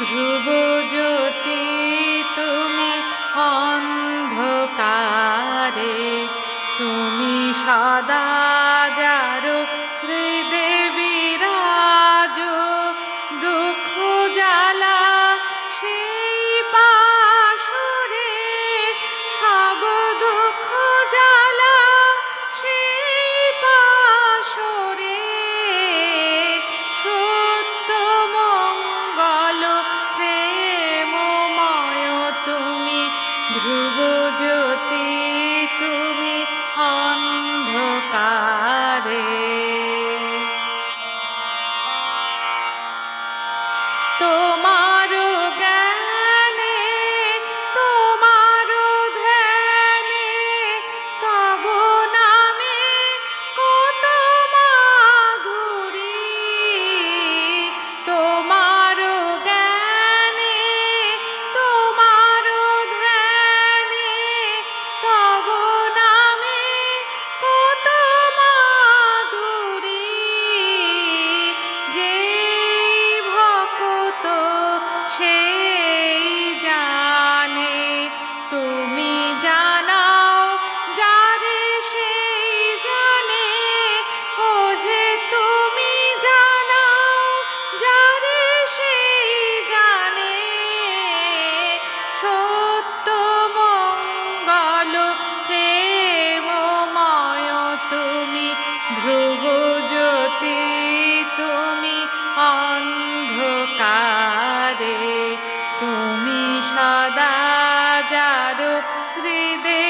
ধ্রুব জ্যোতি তুমি অন্ধকারে তুমি সদা যারো হৃদে